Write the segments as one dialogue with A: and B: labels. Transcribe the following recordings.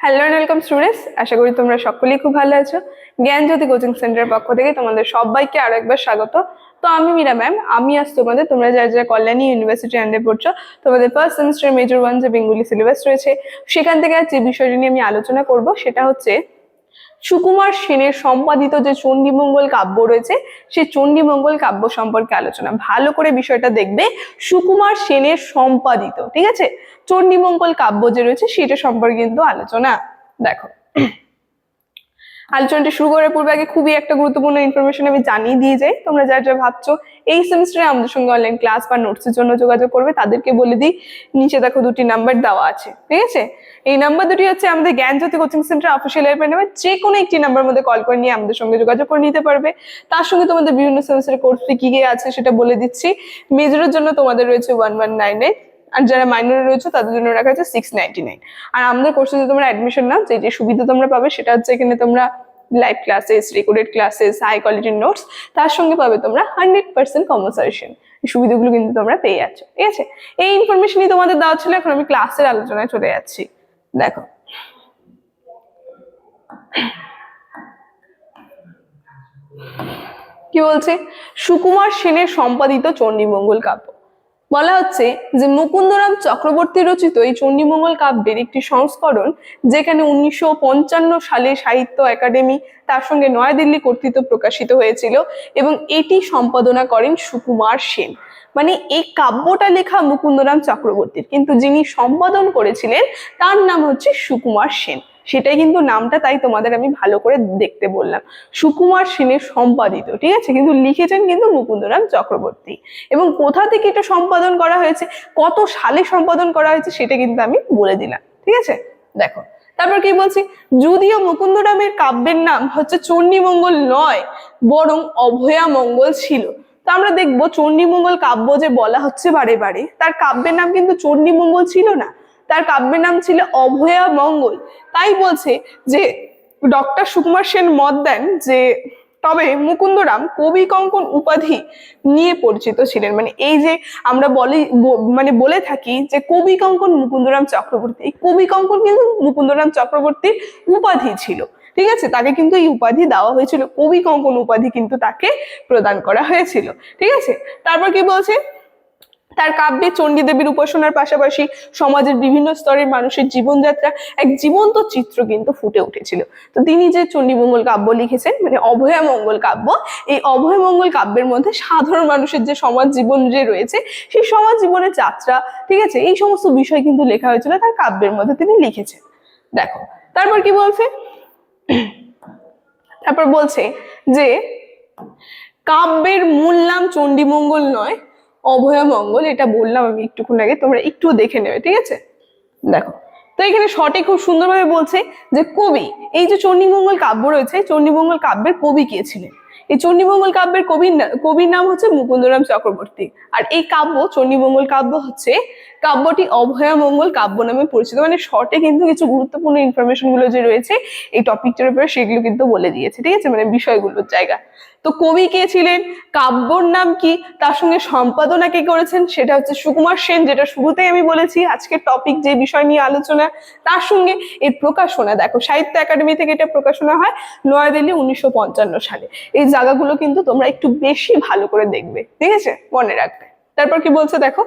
A: Hello and welcome students আশা করি তোমরা সকলেই খুব ভালো আছো। জ্ঞানজ্যোতি কোচিং সেন্টারের পক্ষ থেকে তোমাদের সবাইকে আরও একবার স্বাগত। তো আমি মীরা ম্যাম আমি আজ তোমাদের, তোমরা যারা যারা কল্যাণী ইউনিভার্সিটি আন্ডে পড়ছো, তোমাদের ফার্স্ট সেমিস্টার মেজর ওয়ান যে বেঙ্গলি সিলেবাস রয়েছে, সেখান থেকে আজ যে বিষয়টি নিয়ে আমি আলোচনা করব। সেটা হচ্ছে সুকুমার সেনের সম্পাদিত যে চণ্ডীমঙ্গল কাব্য রয়েছে, সে চণ্ডীমঙ্গল কাব্য সম্পর্কে আলোচনা। ভালো করে বিষয়টা দেখবে, সুকুমার সেনের সম্পাদিত, ঠিক আছে? চণ্ডীমঙ্গল কাব্য যে রয়েছে, সেটা সম্পর্কে কিন্তু আলোচনা। দেখো। আলোচনাটি শুরু করার পূর্বে আগে খুবই একটা গুরুত্বপূর্ণ ইনফরমেশন আমি জানিয়ে দিয়ে যাই। তোমরা যারা যা ভাবছ এই সেমিস্টারে আমাদের সঙ্গে অনলাইন ক্লাস বা নোটসের জন্য যোগাযোগ করবে, তাদেরকে বলে দিই, নিচে দেখো দুটি নাম্বার দেওয়া আছে, ঠিক আছে? এই নাম্বার দুটি হচ্ছে আমাদের Gyanjyoti coaching centre official helpline number যে কোনো একটি নাম্বার মধ্যে কল করে নিয়ে আমাদের সঙ্গে যোগাযোগ করে নিতে পারবে। তার সঙ্গে তোমাদের বিভিন্ন সেমিস্টারের কোর্স কি কি আছে সেটা বলে দিচ্ছি। মেজরের জন্য তোমাদের রয়েছে ওয়ান ওয়ান নাইন এইট আর যারা মাইনরে রয়েছে, তাদের জন্য রাখা আছে সিক্স নাইন আর আমাদের কোর্সে যদি তোমরা অ্যাডমিশন নাও, যে যে সুবিধা তোমরা পাবে, সেটা হচ্ছে এখানে তোমরা live classes recorded classes high কোয়ালিটির নোটস তার সঙ্গে পাবে তোমরা হান্ড্রেড পার্সেন্ট কনভারসেশন এই সুবিধাগুলো কিন্তু তোমরা পেয়ে যাচ্ছ, ঠিক আছে? এই ইনফরমেশনই তোমাদের দেওয়া ছিল, এখন আমি ক্লাসের আলোচনায় চলে যাচ্ছি। দেখো। কি বলছে? সুকুমার সেনের সম্পাদিত চণ্ডীমঙ্গল কাব্য। বলা হচ্ছে যে মুকুন্দরাম চক্রবর্তী রচিত এই চণ্ডীমঙ্গল কাব্যের একটি সংস্করণ যেখানে উনিশশো পঞ্চান্ন সালে সাহিত্য একাডেমি তার সঙ্গে নয়াদিল্লি কর্তৃত্ব প্রকাশিত হয়েছিল এবং এটি সম্পাদনা করেন সুকুমার সেন। মানে এই কাব্যটা লেখা মুকুন্দরাম চক্রবর্তীর। কিন্তু যিনি সম্পাদন করেছিলেন, তার নাম হচ্ছে সুকুমার সেন। সেটাই কিন্তু নামটা তাই তোমাদের আমি ভালো করে দেখতে বললাম। সুকুমার সেনের সম্পাদিত, ঠিক আছে? কিন্তু লিখেছেন কিন্তু মুকুন্দরাম চক্রবর্তী। এবং কোথা থেকে এটা সম্পাদন করা হয়েছে, কত সালে সম্পাদন করা হয়েছে সেটা কিন্তু আমি বলে দিলাম, ঠিক আছে? দেখো, তারপর কি বলছি? যদিও মুকুন্দরামের কাব্যের নাম হচ্ছে চণ্ডীমঙ্গল নয়, বরং অভয়া মঙ্গল ছিল। তো আমরা দেখব চণ্ডীমঙ্গল কাব্য যে বলা হচ্ছে বারে বারে, তার কাব্যের নাম কিন্তু চণ্ডীমঙ্গল ছিল না। তার কাব্যের নাম ছিল অভয়া মঙ্গল। তাই বলছে যে ডক্টর সুকুমার সেন মত দেন যে তবে মুকুন্দরাম কবি কঙ্কন উপাধি নিয়ে পরিচিত ছিলেন। মানে এই যে আমরা বলি মানে বলে থাকি যে কবি কঙ্কন মুকুন্দরাম চক্রবর্তী। এই কবি কঙ্কন কিন্তু মুকুন্দরাম চক্রবর্তীর উপাধি ছিল। ঠিক আছে? তাকে কিন্তু এই উপাধি দেওয়া হয়েছিল। কবি কঙ্কন উপাধি কিন্তু তাকে প্রদান করা হয়েছিল। ঠিক আছে? তারপর কি বলছে? তার কাব্যে চণ্ডী দেবীর উপাসনার পাশাপাশি সমাজের বিভিন্ন স্তরের মানুষের জীবনযাত্রা এক জীবন্ত চিত্র কিন্তু ফুটে উঠেছিল। তো তিনি যে চণ্ডীমঙ্গল কাব্য লিখেছেন মানে অভয়া মঙ্গল কাব্য, এই অভয় মঙ্গল কাব্যের মধ্যে সাধারণ মানুষের যে সমাজ জীবন যে রয়েছে, সেই সমাজ জীবনের যাত্রা, ঠিক আছে, এই সমস্ত বিষয় কিন্তু লেখা হয়েছিল তার কাব্যের মধ্যে তিনি লিখেছেন। দেখো, তারপর কি বলছে? তারপর বলছে যে, কাব্যের মূল নাম চণ্ডীমঙ্গল নয় অভয়া মঙ্গল, এটা বললাম আমি একটুক্ষণ আগে, তোমরা একটু দেখে নেবে, ঠিক আছে? দেখো, তো এখানে শটে খুব সুন্দরভাবে বলছে যে কবি, এই যে চণ্ডীমঙ্গল কাব্য রয়েছে, চণ্ডীমঙ্গল কাব্যের কবি কে ছিলেন? এই চণ্ডীমঙ্গল কাব্যের কবির কবির নাম হচ্ছে মুকুন্দরাম চক্রবর্তী। আর এই কাব্য, চণ্ডীমঙ্গল কাব্য হচ্ছে কাব্যটি অভয়া মঙ্গল কাব্য নামে পরিচিত। মানে শর্টে কিন্তু কিছু গুরুত্বপূর্ণ ইনফরমেশনগুলো যে রয়েছে, এই টপিকটার উপরে সেগুলো কিন্তু বলে দিয়েছে, ঠিক আছে? মানে বিষয়গুলোর জায়গা। তো কবি কে ছিলেন? কাব্যর নাম কি? তার সঙ্গে সম্পাদনা কে করেছেন? সেটা হচ্ছে সুকুমার সেন, যেটা শুরুতেই আমি বলেছি, আজকের টপিক যে বিষয় নিয়ে আলোচনা, তার সঙ্গে এর প্রকাশনা। দেখো, সাহিত্য একাডেমি থেকে এটা প্রকাশনা হয় নয়াদিল্লি উনিশশো পঞ্চান্ন সালে। এই জায়গাগুলো কিন্তু তোমরা একটু বেশি ভালো করে দেখবে, ঠিক আছে? মনে রাখবে। তারপর কি বলছে দেখো?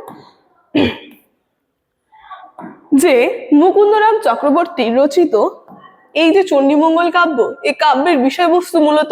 A: যে মুকুন্দরাম চক্রবর্তী রচিত এই যে চণ্ডীমঙ্গল কাব্য, এই কাব্যের বিষয়বস্তু মূলত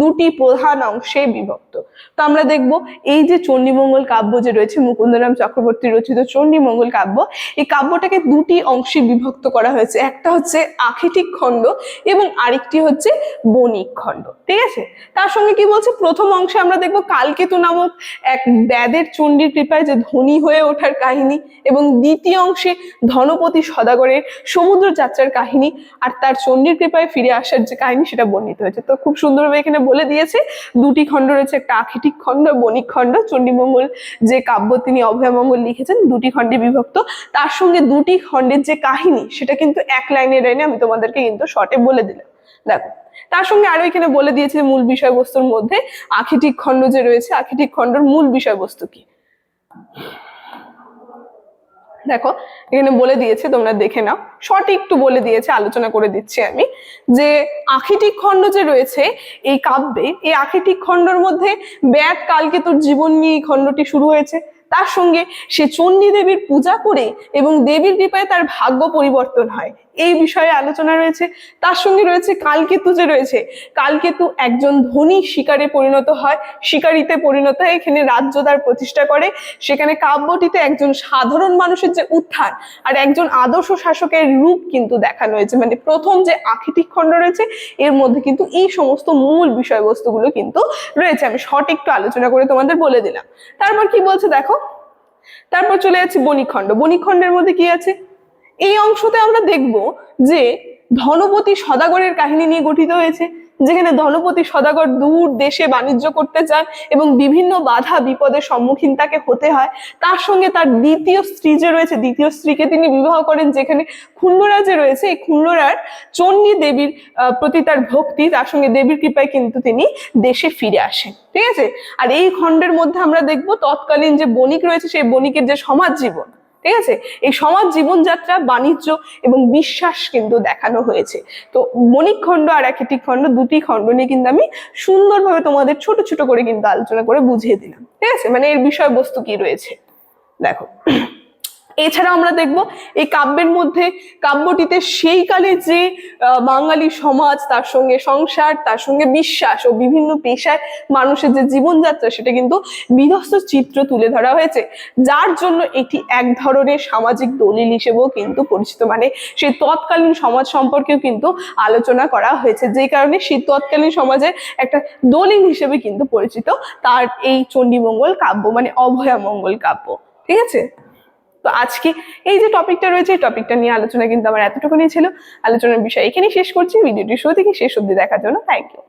A: দুটি প্রধান অংশে বিভক্ত। তো আমরা দেখব এই যে চণ্ডীমঙ্গল কাব্য যে রয়েছে, মুকুন্দরাম চক্রবর্তী রচিত চণ্ডীমঙ্গল কাব্য, এই কাব্যটাকে দুটি অংশে বিভক্ত করা হয়েছে। একটা হচ্ছে আখিটিক খণ্ড এবং আরেকটি হচ্ছে বণিক খণ্ড। ঠিক আছে? তার সঙ্গে কি বলছে? প্রথম অংশে আমরা দেখব কালকেতু নামক এক ব্যাদের চণ্ডীর কৃপায় যে ধনী হয়ে ওঠার কাহিনী এবং দ্বিতীয় অংশে ধনপতি সদাগরের সমুদ্র যাত্রার কাহিনী আর তার চণ্ডীর কৃপায় ফিরে আসার যে কাহিনী সেটা বর্ণিত হয়েছে। তো খুব সুন্দরভাবে এখানে বলে দিয়েছে, দুটি খণ্ড রয়েছে, একটা আখিটিক খণ্ড, বণিক খণ্ড। চণ্ডীমঙ্গল যে কাব্য তিনি অভয়মঙ্গল লিখেছেন, দুটি খণ্ডে বিভক্ত। তার সঙ্গে দুটি খণ্ডের যে কাহিনী, সেটা কিন্তু এক লাইনে লাইনে আমি তোমাদেরকে কিন্তু শর্টে বলে দিলাম। দেখো, তার সঙ্গে আরও এখানে বলে দিয়েছে মূল বিষয়বস্তুর মধ্যে আখিটিক খণ্ড যে রয়েছে আখিটিক খণ্ডের মূল বিষয়বস্তু কি? দেখো, এখানে বলে দিয়েছে, তোমরা দেখে নাও। সঠিক একটু বলে দিয়েছে, আলোচনা করে দিচ্ছি আমি। যে আখিটিক খণ্ড যে রয়েছে, এই কাব্যে, এই আখিটিক খণ্ডর মধ্যে ব্যাগ কালকে তোর জীবন নিয়ে খণ্ডটি শুরু হয়েছে। তার সঙ্গে সে চণ্ডী দেবীর পূজা করে এবং দেবীর কৃপায় তার ভাগ্য পরিবর্তন হয়। এই বিষয়ে আলোচনা রয়েছে। তার সঙ্গে রয়েছে কালকেতু যে রয়েছে, কালকেতু একজন ধনী শিকারে পরিণত হয়, শিকারিতে পরিণত হয় এখানে রাজ্য তার প্রতিষ্ঠা করে। সেখানে কাব্যটিতে একজন সাধারণ মানুষের যে উত্থান আর একজন আদর্শ শাসকের রূপ কিন্তু দেখানো হয়েছে মানে প্রথম যে আখিটিক খণ্ড রয়েছে, এর মধ্যে কিন্তু এই সমস্ত মূল বিষয়বস্তুগুলো কিন্তু রয়েছে। আমি সঠিক একটু আলোচনা করে তোমাদের বলে দিলাম। তারপর কি বলছে দেখো? তারপর চলে যাচ্ছে বণিখণ্ড বণিখণ্ডের মধ্যে কি আছে? এই অংশতে আমরা দেখব যে ধনপতি সদাগরের কাহিনী নিয়ে গঠিত হয়েছে, যেখানে ধনপতি সদাগর দূর দেশে বাণিজ্য করতে চান এবং বিভিন্ন বাধা বিপদের সম্মুখীন তাকে হতে হয়। তার সঙ্গে তার দ্বিতীয় স্ত্রী যে রয়েছে, দ্বিতীয় স্ত্রীকে তিনি বিবাহ করেন, যেখানে খুন্ডরা যে রয়েছে। এই খুন্ডরার চণ্ডী দেবীর প্রতি তার ভক্তি, তার সঙ্গে দেবীর কৃপায় কিন্তু তিনি দেশে ফিরে আসেন। ঠিক আছে? আর এই খণ্ডের মধ্যে আমরা দেখব তৎকালীন যে বণিক রয়েছে, সেই বণিকের যে সমাজ জীবন। ঠিক আছে? এই সমাজ জীবনযাত্রা, বাণিজ্য এবং বিশ্বাস কিন্তু দেখানো হয়েছে। তো মণিক খণ্ড আর একটি খণ্ড দুটি খণ্ড নিয়ে কিন্তু আমি সুন্দরভাবে তোমাদের ছোট ছোট করে কিন্তু আলোচনা করে বুঝিয়ে দিলাম। ঠিক আছে? মানে এর বিষয়বস্তু কি রয়েছে? দেখো। এছাড়া আমরা দেখব এই কাব্যের মধ্যে, কাব্যটিতে সেই কালে যে বাঙালি সমাজ, তার সঙ্গে সংসার, তার সঙ্গে বিশ্বাস ও বিভিন্ন পেশায় মানুষের যে জীবনযাত্রা, সেটা কিন্তু বিধ্বস্ত চিত্র তুলে ধরা হয়েছে। যার জন্য এটি এক ধরনের সামাজিক দলিল হিসেবেও কিন্তু পরিচিত। মানে সেই তৎকালীন সমাজ সম্পর্কেও কিন্তু আলোচনা করা হয়েছে। যে কারণে সেই তৎকালীন সমাজের একটা দলিল হিসেবে কিন্তু পরিচিত তার এই চণ্ডীমঙ্গল কাব্য মানে অভয়ামঙ্গল কাব্য। ঠিক আছে? তো আজকে এই যে টপিকটা রয়েছে, এই টপিকটা নিয়ে আলোচনা কিন্তু আমার এতটুকুনি ছিল। আলোচনার বিষয় এখানেই শেষ করছি। ভিডিওটি শুরু থেকে শেষ অব্দি দেখার জন্য থ্যাংক ইউ